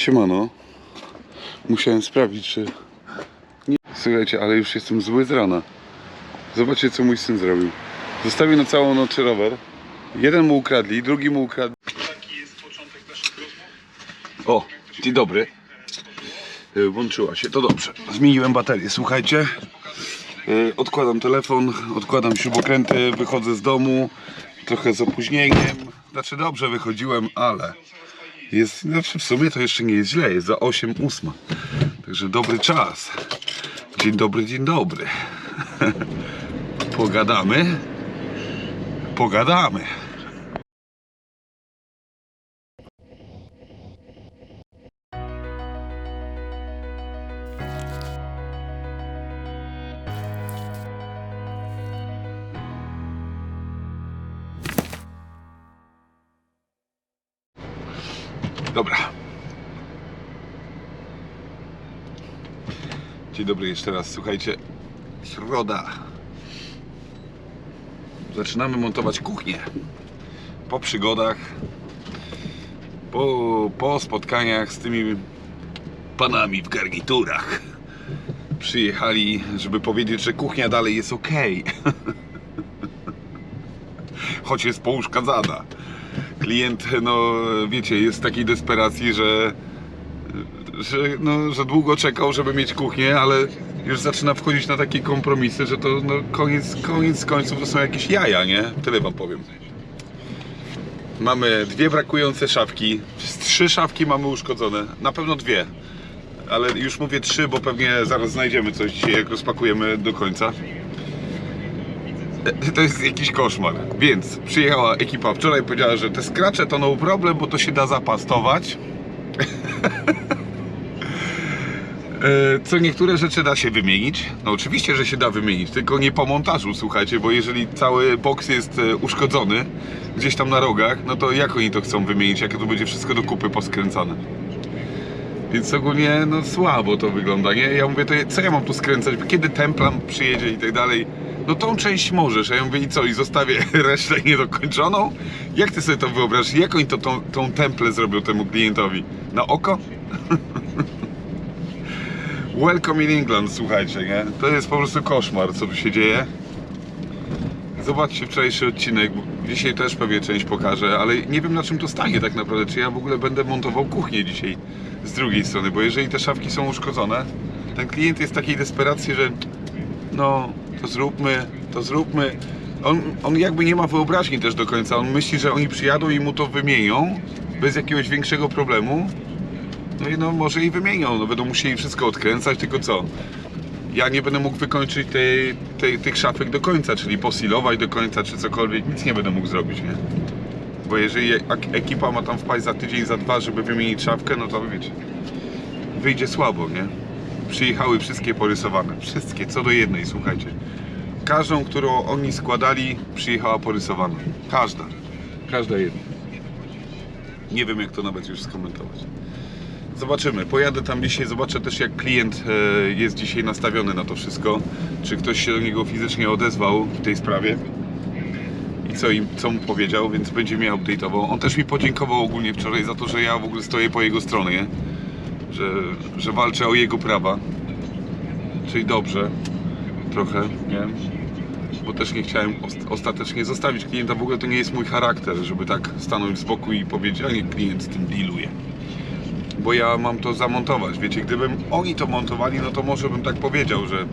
Siemano. Musiałem sprawdzić, czy... Nie... Słuchajcie, ale już jestem zły z rana. Zobaczcie, co mój syn zrobił. Zostawił na całą noc rower. Jeden mu ukradli, drugi mu ukradli. Taki jest początek naszych rozmów. O, dzień dobry. Y, Włączyła się, to dobrze. Zmieniłem baterię, słuchajcie. Y, Odkładam telefon, odkładam śrubokręty, wychodzę z domu. Trochę z opóźnieniem. Znaczy dobrze wychodziłem, ale jest, znaczy w sumie to jeszcze nie jest źle, jest za 8.08. Także dobry czas. Dzień dobry, dzień dobry. Pogadamy. Pogadamy. Dobra. Dzień dobry jeszcze raz. Słuchajcie, środa. Zaczynamy montować kuchnię. Po przygodach, po, po spotkaniach z tymi panami w garniturach. Przyjechali, żeby powiedzieć, że kuchnia dalej jest ok. Choć jest pouszkadzana klient, no wiecie, jest w takiej desperacji, że, że, no, że długo czekał, żeby mieć kuchnię, ale już zaczyna wchodzić na takie kompromisy, że to no, koniec, koniec końców to są jakieś jaja, nie? Tyle wam powiem. Mamy dwie brakujące szafki. Z Trzy szafki mamy uszkodzone. Na pewno dwie. Ale już mówię trzy, bo pewnie zaraz znajdziemy coś dzisiaj, jak rozpakujemy do końca. To jest jakiś koszmar. Więc przyjechała ekipa wczoraj, powiedziała, że te skracze to no problem, bo to się da zapastować. E, Co niektóre rzeczy da się wymienić. No oczywiście, że się da wymienić, tylko nie po montażu, słuchajcie, bo jeżeli cały boks jest e, uszkodzony gdzieś tam na rogach, no to jak oni to chcą wymienić, jak to będzie wszystko do kupy poskręcane. Więc ogólnie no słabo to wygląda, nie? Ja mówię, to co ja mam tu skręcać? Kiedy templam przyjedzie i tak dalej? No tą część możesz, a ja mówię i co? I zostawię resztę niedokończoną? Jak ty sobie to wyobrażasz? Jak oni to, tą, tą templę zrobią temu klientowi? Na oko? Welcome in England, słuchajcie, nie? To jest po prostu koszmar, co tu się dzieje. Zobaczcie wczorajszy odcinek, dzisiaj też pewnie część pokażę, ale nie wiem na czym to stanie tak naprawdę, czy ja w ogóle będę montował kuchnię dzisiaj z drugiej strony, bo jeżeli te szafki są uszkodzone, ten klient jest w takiej desperacji, że no, to zróbmy, to zróbmy. On, on jakby nie ma wyobraźni też do końca, on myśli, że oni przyjadą i mu to wymienią bez jakiegoś większego problemu, no i no może i wymienią, no będą musieli wszystko odkręcać, tylko co? Ja nie będę mógł wykończyć tej, tej, tych szafek do końca, czyli posilować do końca, czy cokolwiek, nic nie będę mógł zrobić, nie? Bo jeżeli ek- ekipa ma tam wpaść za tydzień, za dwa, żeby wymienić szafkę, no to wiecie, wyjdzie słabo, nie? Przyjechały wszystkie porysowane, wszystkie, co do jednej, słuchajcie. Każdą, którą oni składali, przyjechała porysowana. Każda. Każda jedna. Nie wiem, jak to nawet już skomentować. Zobaczymy. Pojadę tam dzisiaj, zobaczę też jak klient e, jest dzisiaj nastawiony na to wszystko. Czy ktoś się do niego fizycznie odezwał w tej sprawie i co, im, co mu powiedział, więc będzie mnie update'ował. On też mi podziękował ogólnie wczoraj za to, że ja w ogóle stoję po jego stronie, że, że walczę o jego prawa. Czyli dobrze, trochę, nie? Bo też nie chciałem ost- ostatecznie zostawić klienta. W ogóle to nie jest mój charakter, żeby tak stanąć z boku i powiedzieć, a nie klient z tym dealuje bo ja mam to zamontować. Wiecie, gdybym oni to montowali, no to może bym tak powiedział, że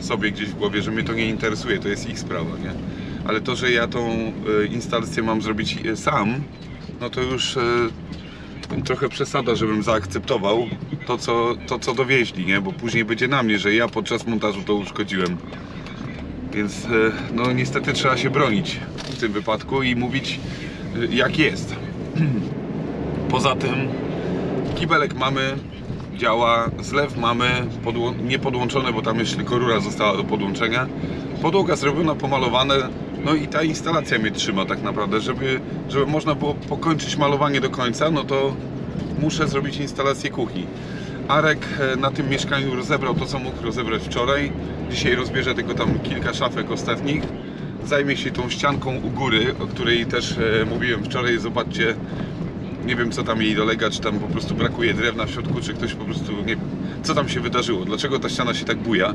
sobie gdzieś w głowie, że mnie to nie interesuje, to jest ich sprawa, nie? Ale to, że ja tą e, instalację mam zrobić e, sam, no to już e, trochę przesada, żebym zaakceptował to co, to, co dowieźli, nie? Bo później będzie na mnie, że ja podczas montażu to uszkodziłem. Więc no niestety trzeba się bronić w tym wypadku i mówić jak jest. Poza tym Kibelek mamy, działa, zlew mamy, podło- nie podłączone, bo tam jeszcze tylko rura została do podłączenia. Podłoga zrobiona, pomalowane, no i ta instalacja mnie trzyma tak naprawdę, żeby, żeby można było pokończyć malowanie do końca, no to muszę zrobić instalację kuchni. Arek e, na tym mieszkaniu rozebrał to, co mógł rozebrać wczoraj. Dzisiaj rozbierze tylko tam kilka szafek ostatnich. Zajmie się tą ścianką u góry, o której też e, mówiłem wczoraj. Zobaczcie, Nie wiem co tam jej dolega, czy tam po prostu brakuje drewna w środku, czy ktoś po prostu nie co tam się wydarzyło, dlaczego ta ściana się tak buja,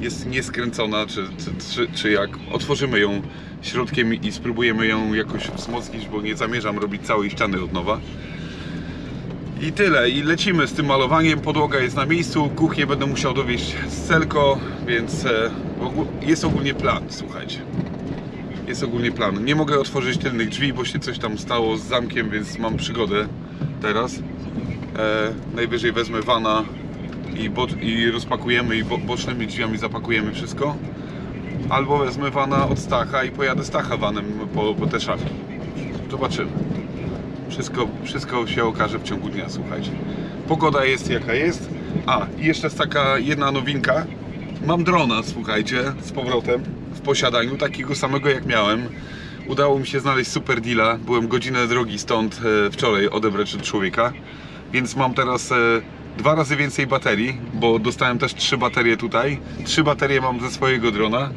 jest nieskręcona, czy, czy, czy, czy jak? Otworzymy ją środkiem i spróbujemy ją jakoś wzmocnić, bo nie zamierzam robić całej ściany od nowa. I tyle, i lecimy z tym malowaniem, podłoga jest na miejscu, kuchnię będę musiał dowieść z Celko, więc e, jest ogólnie plan, słuchajcie. Jest ogólnie plan. Nie mogę otworzyć tylnych drzwi, bo się coś tam stało z zamkiem, więc mam przygodę teraz. E, najwyżej wezmę wana i, i rozpakujemy i bo, bocznymi drzwiami zapakujemy wszystko. Albo wezmę wana od Stacha i pojadę Stacha vanem po, po te szafki. Zobaczymy. Wszystko, wszystko się okaże w ciągu dnia, słuchajcie. Pogoda jest jaka jest. A, jeszcze jest taka jedna nowinka. Mam drona, słuchajcie, z powrotem w posiadaniu, takiego samego jak miałem. Udało mi się znaleźć super deala. Byłem godzinę drogi stąd e, wczoraj odebrać od człowieka. Więc mam teraz e, dwa razy więcej baterii, bo dostałem też trzy baterie tutaj. Trzy baterie mam ze swojego drona.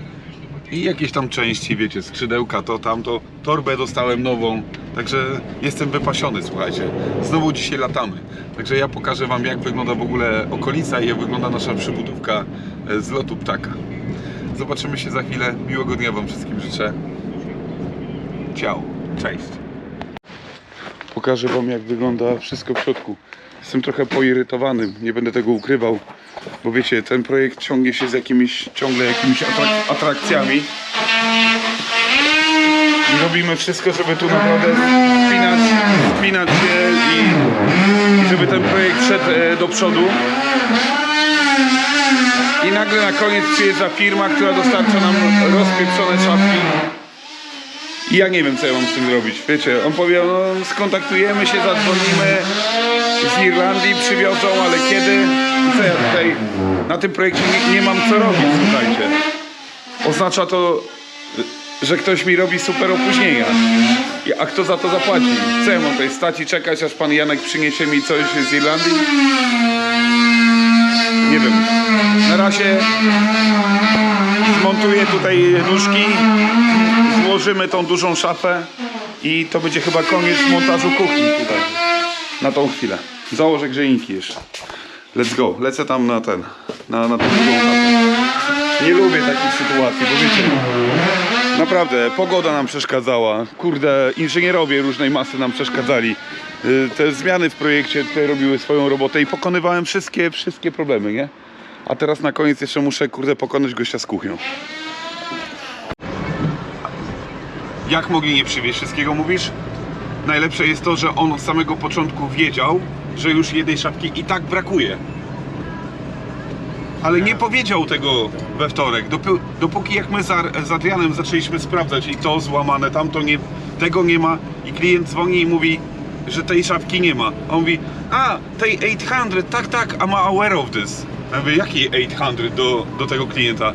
I jakieś tam części, wiecie, skrzydełka, to tamto. Torbę dostałem nową, także jestem wypasiony, słuchajcie. Znowu dzisiaj latamy. Także ja pokażę Wam, jak wygląda w ogóle okolica i jak wygląda nasza przybudówka e, z lotu ptaka. Zobaczymy się za chwilę. Miłego dnia Wam wszystkim życzę. Ciao, cześć. Pokażę Wam, jak wygląda wszystko w środku. Jestem trochę poirytowany, nie będę tego ukrywał, bo wiecie, ten projekt ciągnie się z jakimiś, ciągle jakimiś atrak- atrakcjami. I robimy wszystko, żeby tu naprawdę spinać, spinać się i, i żeby ten projekt szedł e, do przodu. I nagle na koniec przyjeżdża firma, która dostarcza nam rozpieprzone szafki. I ja nie wiem, co ja mam z tym zrobić. Wiecie, on powie, no skontaktujemy się, zadzwonimy z Irlandii, przywiozą, ale kiedy? Co ja tutaj na tym projekcie nie, nie mam co robić, słuchajcie. Oznacza to, że ktoś mi robi super opóźnienia. A kto za to zapłaci? Co ja mam tutaj stać i czekać, aż pan Janek przyniesie mi coś z Irlandii? Nie wiem. Na razie zmontuję tutaj nóżki, złożymy tą dużą szafę i to będzie chyba koniec montażu kuchni tutaj. Na tą chwilę. Założę grzejniki jeszcze. Let's go. Lecę tam na ten, na, na chatę. Nie lubię takich sytuacji, bo wiecie, naprawdę pogoda nam przeszkadzała. Kurde, inżynierowie różnej masy nam przeszkadzali. Y, Te zmiany w projekcie tutaj robiły swoją robotę i pokonywałem wszystkie, wszystkie problemy, nie? A teraz na koniec jeszcze muszę, kurde, pokonać gościa z kuchnią. Jak mogli nie przywieźć wszystkiego, mówisz? Najlepsze jest to, że on od samego początku wiedział, że już jednej szafki i tak brakuje. Ale nie powiedział tego we wtorek. Dopó- dopóki jak my z, z Adrianem zaczęliśmy sprawdzać i to złamane, tamto nie, tego nie ma i klient dzwoni i mówi, że tej szafki nie ma. A on mówi, a tej 800, tak, tak, I'm aware of this. Ja mówię, jaki 800 do, do tego klienta?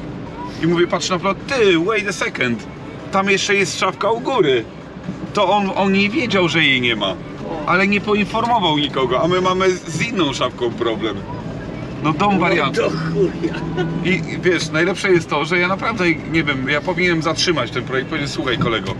I mówię, patrz na plot, ty, wait a second, tam jeszcze jest szafka u góry. To on, on nie wiedział, że jej nie ma, ale nie poinformował nikogo, a my mamy z inną szafką problem. No dom. Do chuja. I i wiesz, najlepsze jest to, że ja naprawdę nie wiem, ja powinienem zatrzymać ten projekt, powiedzieć, słuchaj kolego,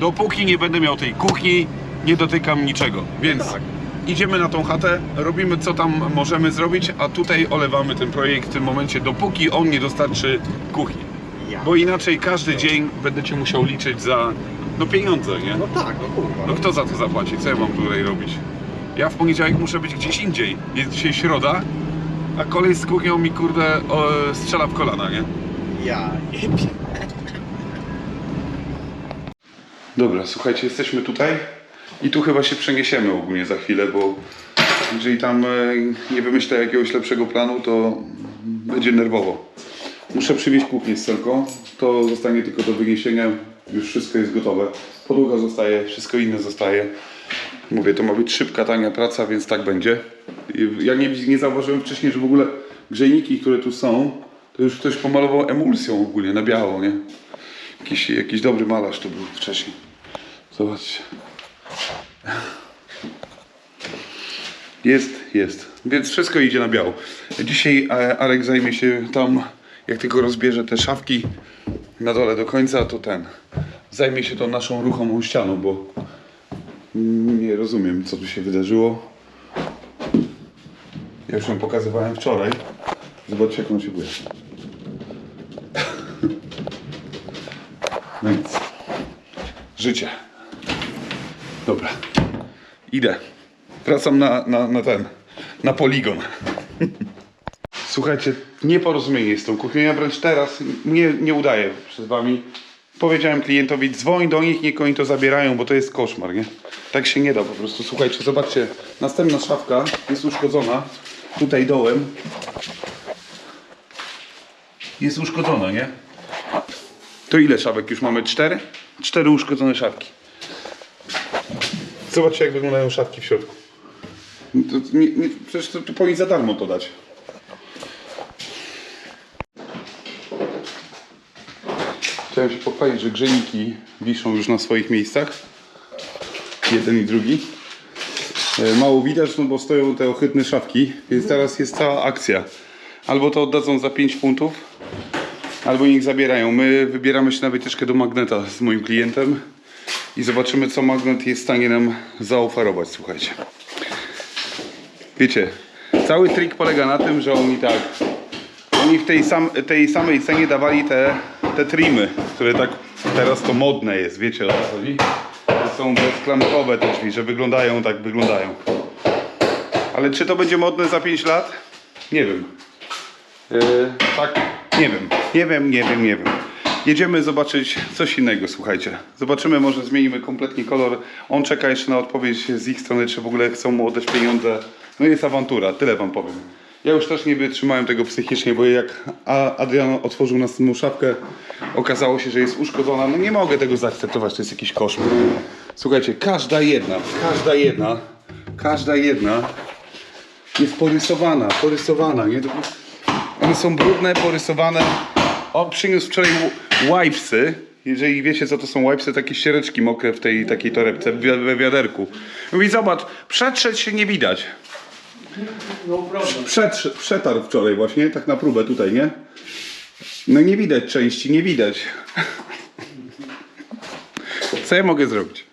dopóki nie będę miał tej kuchni, nie dotykam niczego. Więc tak. idziemy na tą chatę, robimy co tam możemy zrobić, a tutaj olewamy ten projekt w tym momencie, dopóki on nie dostarczy kuchni. Ja. Bo inaczej każdy dzień będę cię musiał liczyć za no pieniądze, nie? No tak, no kurwa. No kto za to zapłaci? Co ja mam tutaj robić? Ja w poniedziałek muszę być gdzieś indziej. Jest dzisiaj środa, a kolej z kuchnią mi kurde o, strzela w kolana, nie? Ja jebie. Dobra, słuchajcie, jesteśmy tutaj i tu chyba się przeniesiemy ogólnie za chwilę, bo jeżeli tam e, nie wymyślę jakiegoś lepszego planu, to będzie nerwowo. Muszę przywieźć kuchnię z celką, to zostanie tylko do wyniesienia, już wszystko jest gotowe. Podłoga zostaje, wszystko inne zostaje. Mówię, to ma być szybka, tania praca, więc tak będzie. Ja nie, nie zauważyłem wcześniej, że w ogóle grzejniki, które tu są, to już ktoś pomalował emulsją ogólnie na biało, nie? Jakiś, jakiś dobry malarz to był wcześniej. Zobaczcie. Jest, jest. Więc wszystko idzie na biało. Dzisiaj e, Arek zajmie się tam, jak tylko rozbierze te szafki na dole do końca, to ten. Zajmie się tą naszą ruchomą ścianą, bo Nie rozumiem, co tu się wydarzyło. Ja już ją pokazywałem wczoraj. Zobaczcie, jak on się buje. No nic. Życie. Dobra. Idę. Wracam na, na, na ten, na poligon. Słuchajcie, nieporozumienie z tą kuchnią. Ja wręcz teraz nie, nie udaję przed wami. Powiedziałem klientowi, dzwoń do nich, niech oni to zabierają, bo to jest koszmar, nie? Tak się nie da po prostu. Słuchajcie, zobaczcie, następna szafka jest uszkodzona. Tutaj dołem. Jest uszkodzona, nie? To ile szafek już mamy? Cztery? Cztery uszkodzone szafki. Zobaczcie, jak wyglądają szafki w środku. To, nie, nie, przecież to, to powinni za darmo to dać. Chciałem się pochwalić, że grzejniki wiszą już na swoich miejscach. Jeden i drugi. E, Mało widać, no bo stoją te ohydne szafki, więc teraz jest cała akcja. Albo to oddadzą za 5 funtów, albo ich zabierają. My wybieramy się na wycieczkę do Magneta z moim klientem i zobaczymy, co Magnet jest w stanie nam zaoferować. Słuchajcie. Wiecie, cały trik polega na tym, że oni tak. Oni w tej, sam, tej samej cenie dawali te, te trimy, które tak teraz to modne jest, wiecie o co chodzi? To są bezklamkowe te drzwi, że wyglądają tak wyglądają. Ale czy to będzie modne za 5 lat? Nie wiem. Yy, tak, nie wiem. Nie wiem, nie wiem, nie wiem. Jedziemy zobaczyć coś innego, słuchajcie. Zobaczymy, może zmienimy kompletnie kolor. On czeka jeszcze na odpowiedź z ich strony, czy w ogóle chcą mu oddać pieniądze. No jest awantura, tyle wam powiem. Ja już też nie wytrzymałem tego psychicznie, bo jak Adrian otworzył następną szafkę, okazało się, że jest uszkodzona. No nie mogę tego zaakceptować, to jest jakiś koszmar. Słuchajcie, każda jedna, każda jedna, każda jedna jest porysowana, porysowana, nie? One są brudne, porysowane. On przyniósł wczoraj wipesy. Jeżeli wiecie co to są wipesy, takie ściereczki mokre w tej takiej torebce, w wiaderku. Mówi, zobacz, przetrzeć się nie widać. Przetrz, przetarł wczoraj właśnie, tak na próbę tutaj, nie? No nie widać części, nie widać. Co ja mogę zrobić?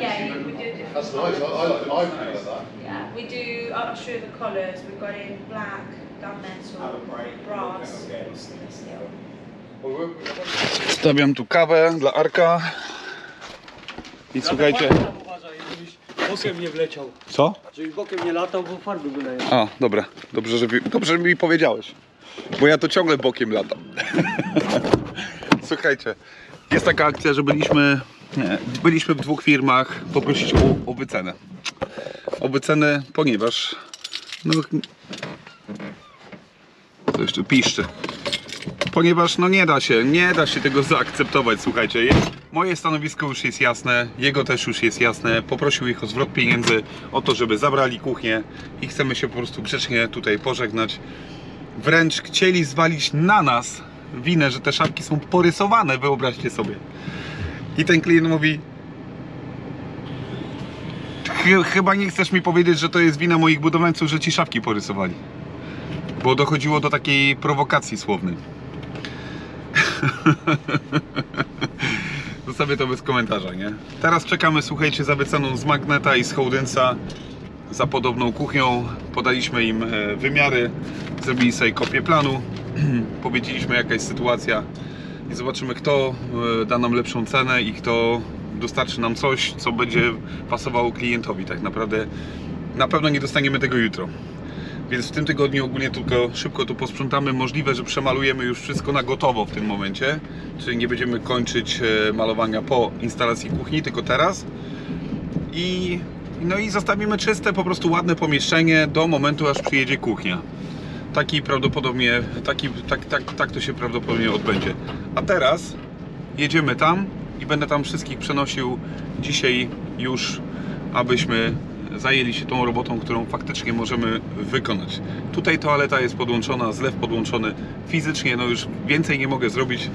Yeah, you- we do different That's nice. I, I, I prefer that. Yeah, we do. I'll show you the colours. We've got in black, gunmetal, brass, or stainless steel. Stawiam tu kawę dla Arka. I słuchajcie. Bokiem nie wleciał. Co? Żebyś bokiem nie latał, bo farby by najechał. A, dobra. Dobrze, że, dobrze, że mi powiedziałeś. Bo ja to ciągle bokiem latam. Słuchajcie, jest taka akcja, że byliśmy, nie, byliśmy w dwóch firmach poprosić o, o wycenę. O wycenę, ponieważ no coś tu piszczy. Ponieważ no nie da się, nie da się tego zaakceptować, słuchajcie. Moje stanowisko już jest jasne, jego też już jest jasne. Poprosił ich o zwrot pieniędzy, o to, żeby zabrali kuchnię i chcemy się po prostu grzecznie tutaj pożegnać. Wręcz chcieli zwalić na nas winę, że te szafki są porysowane, wyobraźcie sobie. I ten klient mówi, "Chy- chyba nie chcesz mi powiedzieć, że to jest wina moich budowlańców, że ci szafki porysowali. Bo dochodziło do takiej prowokacji słownej. Zostawię to bez komentarza, nie? Teraz czekamy, słuchajcie, za wyceną z Magneta i z Hołdynsa za podobną kuchnią. Podaliśmy im e, wymiary, zrobili sobie kopię planu, powiedzieliśmy jaka jest sytuacja i zobaczymy kto e, da nam lepszą cenę i kto dostarczy nam coś, co będzie pasowało klientowi. Tak naprawdę na pewno nie dostaniemy tego jutro. Więc w tym tygodniu ogólnie tylko szybko tu posprzątamy. Możliwe, że przemalujemy już wszystko na gotowo w tym momencie. Czyli nie będziemy kończyć e, malowania po instalacji kuchni, tylko teraz. I, no i zostawimy czyste, po prostu ładne pomieszczenie do momentu, aż przyjedzie kuchnia. Taki prawdopodobnie, taki, tak, tak, tak to się prawdopodobnie odbędzie. A teraz jedziemy tam i będę tam wszystkich przenosił dzisiaj już, abyśmy zajęli się tą robotą, którą faktycznie możemy wykonać. Tutaj toaleta jest podłączona, zlew podłączony fizycznie, no już więcej nie mogę zrobić.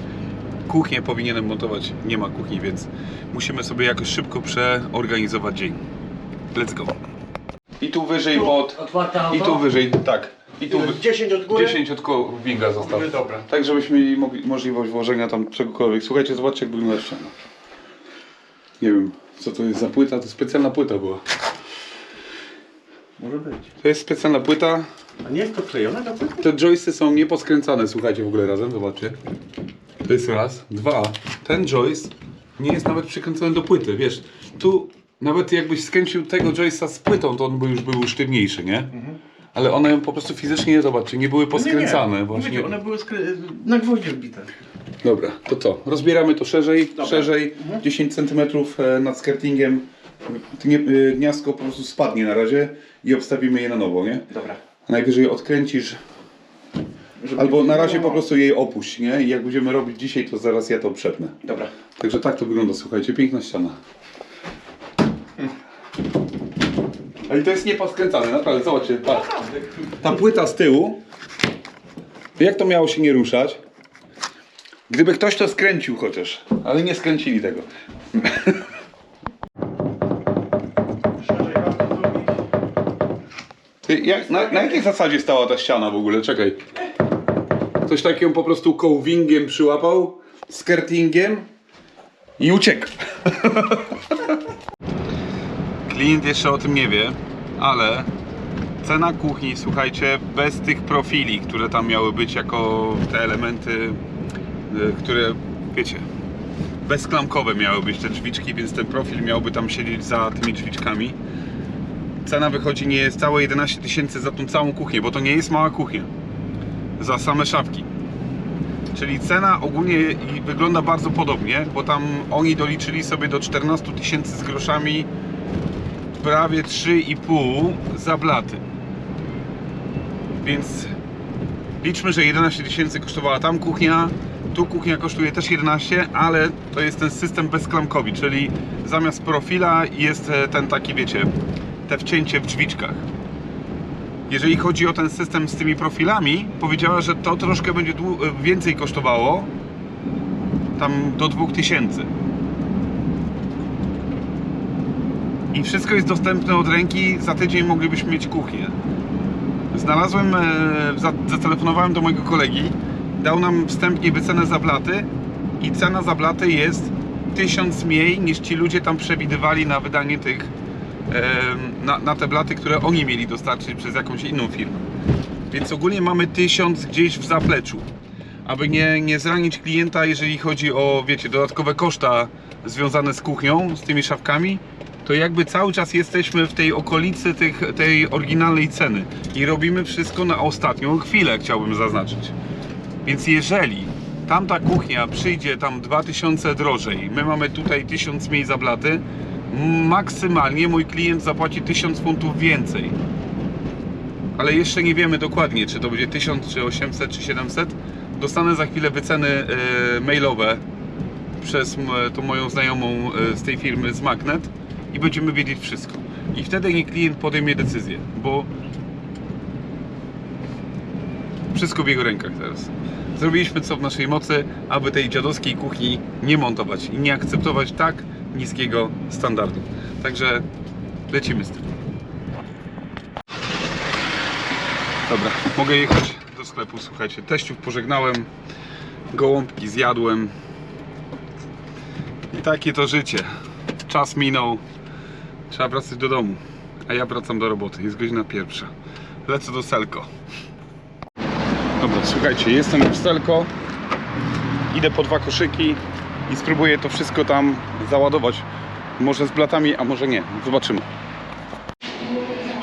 Kuchnię powinienem montować, nie ma kuchni, więc musimy sobie jakoś szybko przeorganizować dzień. Let's go. I tu wyżej pod... Otwarta I tu wyżej, tak. I tu wy... 10 od góry? 10 od winga został. Dobra. Tak, żebyśmy mieli możliwość włożenia tam czegokolwiek. Słuchajcie, zobaczcie jak wygląda ściana. Nie wiem, co to jest za płyta, to specjalna płyta była. Może być. To jest specjalna płyta. A nie jest to klejone do płyty? Te joysy są nieposkręcane, słuchajcie, w ogóle razem, zobaczcie. To jest raz. Dwa. Ten joyce nie jest nawet przykręcony do płyty, wiesz. Tu nawet jakbyś skręcił tego joysa z płytą, to on by już był sztywniejszy, nie? Ale one po prostu fizycznie, zobaczcie, nie były poskręcane. Nie, nie. Właśnie. Wiecie, one były na gwoździe wbite. Dobra, to to. Rozbieramy to szerzej, szerzej, 10 cm nad skirtingiem. Nie, y, gniazdko po prostu spadnie na razie i obstawimy je na nowo, nie? Dobra. Najwyżej odkręcisz, Żeby albo na razie po prostu jej opuść, nie? I jak będziemy robić dzisiaj, to zaraz ja to przepnę. Dobra. Także tak to wygląda, słuchajcie, piękna ściana. Ale to jest nieposkręcane, naprawdę, zobaczcie, patrz. Ta płyta z tyłu, jak to miało się nie ruszać? Gdyby ktoś to skręcił chociaż, ale nie skręcili tego. Jak, na, na jakiej zasadzie stała ta ściana w ogóle? Czekaj. Ktoś tak ją po prostu kołwingiem przyłapał, skirtingiem i uciekł. Klient jeszcze o tym nie wie, ale cena kuchni, słuchajcie, bez tych profili, które tam miały być jako te elementy, y, które, wiecie, bezklamkowe miały być te drzwiczki, więc ten profil miałby tam siedzieć za tymi drzwiczkami cena wychodzi nie jest całe 11 tysięcy za tą całą kuchnię, bo to nie jest mała kuchnia. Za same szafki. Czyli cena ogólnie wygląda bardzo podobnie, bo tam oni doliczyli sobie do 14 tysięcy z groszami prawie 3,5 za blaty. Więc liczmy, że 11 tysięcy kosztowała tam kuchnia, tu kuchnia kosztuje też 11, ale to jest ten system bezklamkowy, czyli zamiast profila jest e, ten taki, wiecie, te wcięcie w drzwiczkach. Jeżeli chodzi o ten system z tymi profilami, powiedziała, że to troszkę będzie więcej kosztowało. Tam do 2000. I wszystko jest dostępne od ręki. Za tydzień moglibyśmy mieć kuchnię. Znalazłem, e, za- zatelefonowałem do mojego kolegi. Dał nam wstępnie wycenę za blaty. I cena za blaty jest 1000 mniej niż ci ludzie tam przewidywali na wydanie tych na, na te blaty, które oni mieli dostarczyć przez jakąś inną firmę. Więc ogólnie mamy 1000 gdzieś w zapleczu. Aby nie, nie zranić klienta, jeżeli chodzi o, wiecie, dodatkowe koszta związane z kuchnią, z tymi szafkami, to jakby cały czas jesteśmy w tej okolicy tych, tej oryginalnej ceny i robimy wszystko na ostatnią chwilę, chciałbym zaznaczyć. Więc jeżeli tamta kuchnia przyjdzie tam 2000 drożej, my mamy tutaj 1000 mniej za blaty, maksymalnie mój klient zapłaci 1000 funtów więcej. Ale jeszcze nie wiemy dokładnie, czy to będzie 1000, czy 800, czy 700. Dostanę za chwilę wyceny e, mailowe przez tą moją znajomą e, z tej firmy z Magnet i będziemy wiedzieć wszystko. I wtedy nie klient podejmie decyzję, bo wszystko w jego rękach teraz. Zrobiliśmy co w naszej mocy, aby tej dziadowskiej kuchni nie montować i nie akceptować tak niskiego standardu. Także lecimy z tym. Dobra, mogę jechać do sklepu, słuchajcie. Teściów pożegnałem, gołąbki zjadłem. I takie to życie. Czas minął, trzeba wracać do domu. A ja wracam do roboty, jest godzina pierwsza. Lecę do Selko. Dobra, słuchajcie, jestem już w Selko. Idę po dwa koszyki i spróbuję to wszystko tam załadować. Może z blatami, a może nie. Zobaczymy.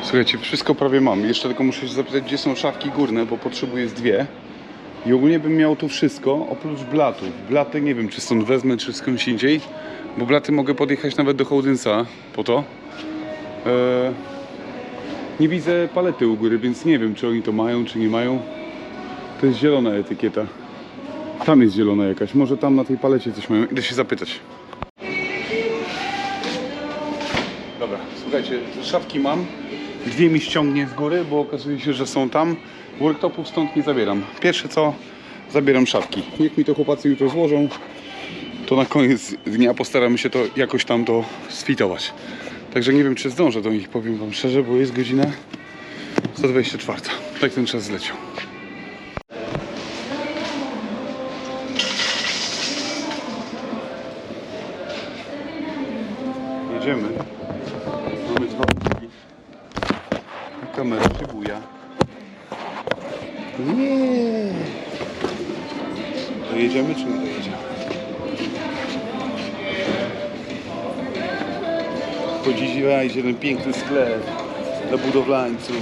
Słuchajcie, wszystko prawie mam. Jeszcze tylko muszę się zapytać, gdzie są szafki górne, bo potrzebuję z dwie. I ogólnie bym miał tu wszystko, oprócz blatów. Blaty nie wiem, czy stąd wezmę, czy skądś indziej. Bo blaty mogę podjechać nawet do Hołdynsa po to. Eee, nie widzę palety u góry, więc nie wiem, czy oni to mają, czy nie mają. To jest zielona etykieta. Tam jest zielona jakaś. Może tam na tej palecie coś mają. Idę się zapytać. Dobra, słuchajcie, szafki mam. Dwie mi ściągnie z góry, bo okazuje się, że są tam. Worktopów stąd nie zabieram. Pierwsze co, zabieram szafki. Niech mi to chłopacy jutro złożą. To na koniec dnia postaramy się to jakoś tam to sfitować. Także nie wiem, czy zdążę do nich, powiem wam szczerze, bo jest godzina 124. Tak ten czas zleciał. Jedziemy. Mamy dwa wózki. Kamera się. Nie. Dojedziemy czy nie dojedziemy? Podziwiajcie ten piękny sklep dla budowlańców.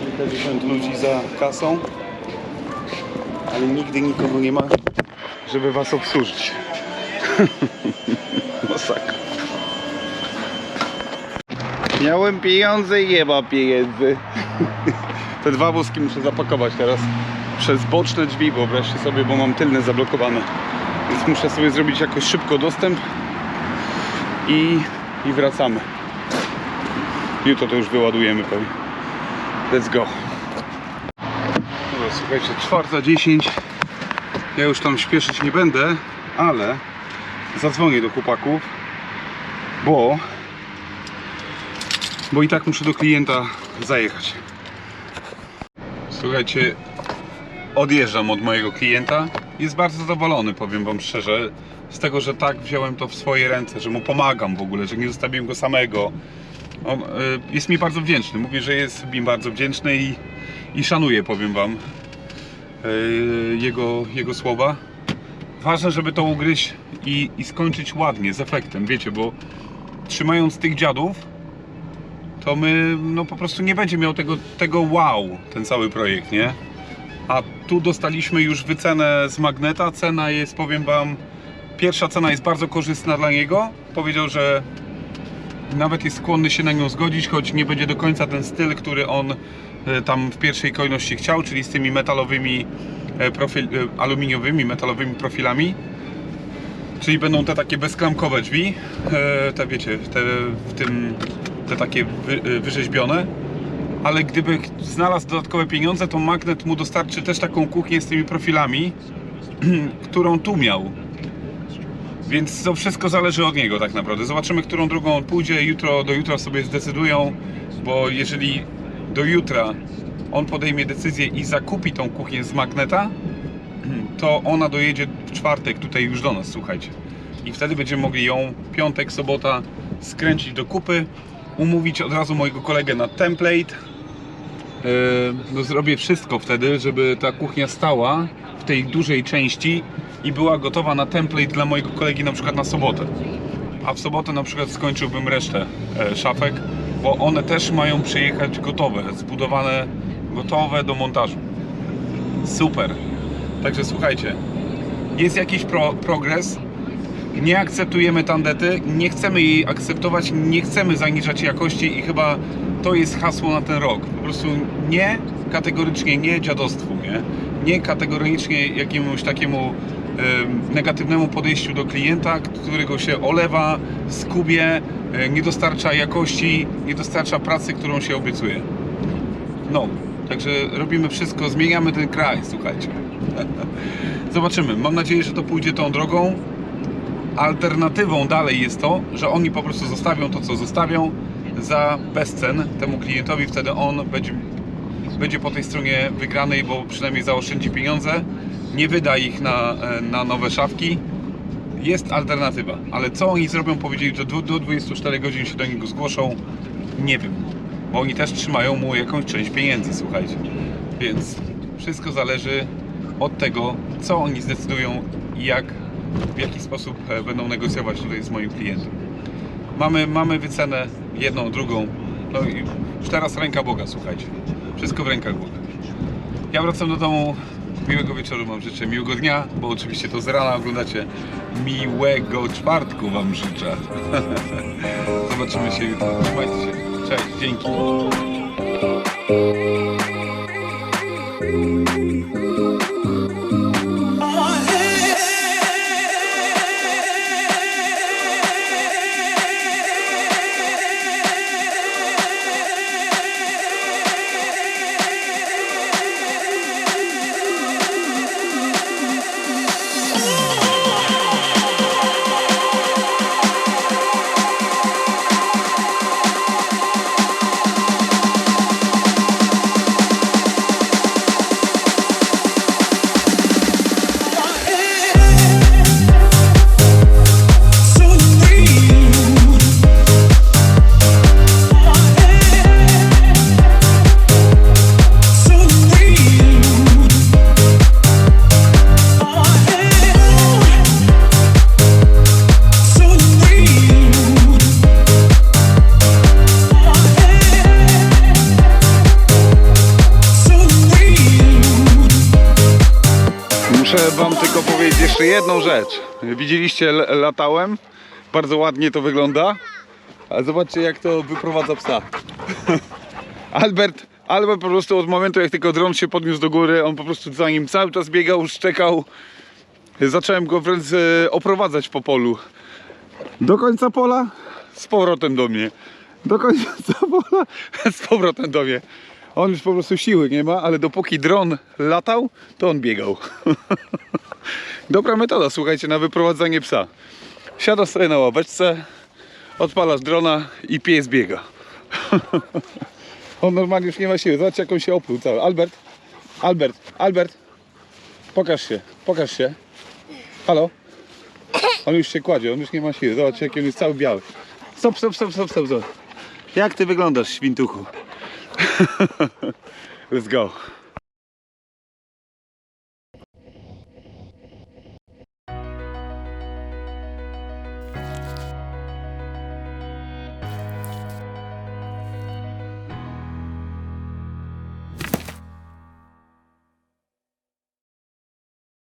Kilkadziesiąt ludzi za kasą, ale nigdy nikogo nie ma, żeby was obsłużyć. Masakra. Miałem pieniądze i ma pieniędzy. Te dwa wózki muszę zapakować teraz przez boczne drzwi, wyobraźcie sobie, bo mam tylne zablokowane. Więc muszę sobie zrobić jakoś szybko dostęp i, i wracamy. Jutro to już wyładujemy pewnie. Let's go. Dobra, słuchajcie, czwarta dziesięć. Ja już tam śpieszyć nie będę, ale zadzwonię do chłopaków, bo bo i tak muszę do klienta zajechać. Słuchajcie, odjeżdżam od mojego klienta. Jest bardzo zadowolony, powiem Wam szczerze, z tego, że tak wziąłem to w swoje ręce, że mu pomagam w ogóle, że nie zostawiłem go samego. On y, jest mi bardzo wdzięczny. Mówi, że jest mi bardzo wdzięczny i, i szanuję, powiem Wam, jego, jego słowa. Ważne, żeby to ugryźć i, i skończyć ładnie, z efektem, wiecie, bo trzymając tych dziadów, to my no po prostu nie będzie miał tego, tego wow, ten cały projekt, nie? A tu dostaliśmy już wycenę z Magneta. Cena jest, powiem Wam, pierwsza cena jest bardzo korzystna dla niego. Powiedział, że nawet jest skłonny się na nią zgodzić, choć nie będzie do końca ten styl, który on e, tam w pierwszej kolejności chciał, czyli z tymi metalowymi, e, profil, e, aluminiowymi, metalowymi profilami. Czyli będą te takie bezklamkowe drzwi, te wiecie, te w tym, te takie wy, wyrzeźbione. Ale gdyby znalazł dodatkowe pieniądze, to magnet mu dostarczy też taką kuchnię z tymi profilami, którą tu miał. Więc to wszystko zależy od niego tak naprawdę. Zobaczymy, którą drogą on pójdzie. Jutro, do jutra sobie zdecydują, bo jeżeli do jutra on podejmie decyzję i zakupi tą kuchnię z magneta, to ona dojedzie w czwartek tutaj już do nas, słuchajcie. I wtedy będziemy mogli ją piątek, sobota skręcić do kupy, umówić od razu mojego kolegę na template. Yy, No zrobię wszystko wtedy, żeby ta kuchnia stała w tej dużej części i była gotowa na template dla mojego kolegi na przykład na sobotę. A w sobotę na przykład skończyłbym resztę e, szafek, bo one też mają przyjechać gotowe, zbudowane, gotowe do montażu. Super. Także słuchajcie, jest jakiś pro, progres. Nie akceptujemy tandety, nie chcemy jej akceptować, nie chcemy zaniżać jakości i chyba to jest hasło na ten rok. Po prostu nie, kategorycznie nie dziadostwu, nie? Nie kategorycznie jakiemuś takiemu em, negatywnemu podejściu do klienta, którego się olewa, skubie, e, nie dostarcza jakości, nie dostarcza pracy, którą się obiecuje. No, także robimy wszystko, zmieniamy ten kraj, słuchajcie. Zobaczymy. Mam nadzieję, że to pójdzie tą drogą. Alternatywą dalej jest to, że oni po prostu zostawią to, co zostawią za bezcen temu klientowi. Wtedy on będzie, będzie po tej stronie wygranej, bo przynajmniej zaoszczędzi pieniądze. Nie wyda ich na, e, na nowe szafki. Jest alternatywa, ale co oni zrobią, powiedzieli, że do, do 24 godzin się do niego zgłoszą. Nie wiem, bo oni też trzymają mu jakąś część pieniędzy, słuchajcie. Więc wszystko zależy od tego, co oni zdecydują i jak, w jaki sposób e, będą negocjować tutaj z moim klientem. Mamy, mamy wycenę jedną, drugą. No i już teraz ręka Boga, słuchajcie. Wszystko w rękach Boga. Ja wracam do domu. Miłego wieczoru Wam życzę, miłego dnia, bo oczywiście to z rana oglądacie. Miłego czwartku Wam życzę. Zobaczymy się jutro. Trzymajcie się. Cześć, dzięki. Jeszcze jedną rzecz. Widzieliście, latałem. Bardzo ładnie to wygląda. A zobaczcie jak to wyprowadza psa. Albert, Albert po prostu od momentu jak tylko dron się podniósł do góry, on po prostu za nim cały czas biegał, szczekał. Zacząłem go wręcz e, oprowadzać po polu. Do końca pola, z powrotem do mnie. Do końca pola, z powrotem do mnie. On już po prostu siły nie ma, ale dopóki dron latał, to on biegał. Dobra metoda, słuchajcie, na wyprowadzanie psa. Siadasz sobie na ławeczce, odpalasz drona i pies biega. On normalnie już nie ma siły. Zobaczcie jak on się opluł cały. Albert, Albert, Albert, pokaż się, pokaż się. Halo? On już się kładzie, on już nie ma siły. Zobaczcie jaki on jest cały biały. Stop, stop, stop, stop, stop. stop. Jak ty wyglądasz, świntuchu? Let's go.